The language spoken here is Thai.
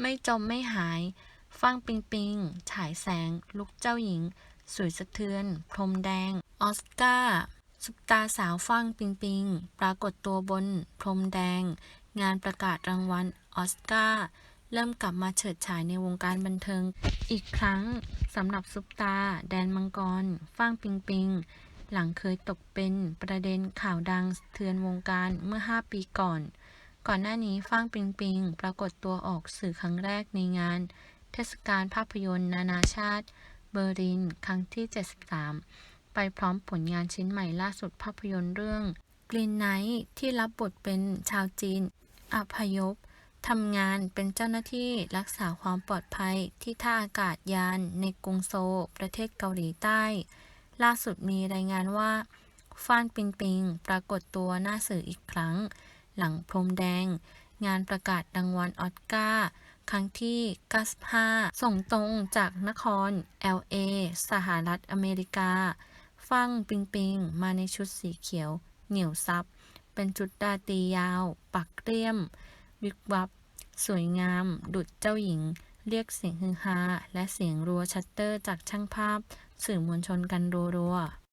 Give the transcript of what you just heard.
ไม่จมไม่หาย ฟังปิงปิง ฉายแสง ลุกเจ้าหญิง สวยสะเทือน พรมแดง ออสการ์ซุปตาสาวฟังปิงปิง ปรากฏตัวบน พรมแดง งานประกาศรางวัลออสการ์เริ่มกลับมาเฉิดฉายในวงการบันเทิง อีกครั้งสำหรับซุปตา แดนมังกรฟ้างปิงปิง หลังเคยตกเป็นประเด็นข่าวดังสะเทือนวงการเมื่อ 5 ปีก่อน ก่อนหน้านี้ฟ้างปิงปิง ปรากฏตัวออกสื่อครั้งแรกในงาน เทศกาลภาพยนตร์ นานาชาติ เบอร์ลิน ครั้งที่ 73 ไปพร้อมผลงานชิ้นใหม่ล่าสุดภาพยนตร์เรื่อง Green Knight ที่รับบทเป็นชาวจีนอพยพทำงานเป็นเจ้าหน้าที่รักษาความปลอดภัยที่ท่าอากาศยานในกรุงโซลประเทศเกาหลีใต้ ล่าสุดมีรายงานว่า ฟ้านปิงปิง ปรากฏตัวหน้าสื่ออีกครั้ง หลังพรมแดง งานประกาศรางวัลออสการ์ครั้งที่ 95 ส่งตรงจากนคร LA สหรัฐอเมริกา ฟังปิงปิงมาในชุดสีเขียว เหนียวซับ เป็นชุดราตียาว ปักเรียม วิบวับ สวยงาม ดุจเจ้าหญิง เรียกเสียงฮือฮา และเสียงรัวชัตเตอร์จากช่างภาพ สื่อมวลชนกันรัวๆ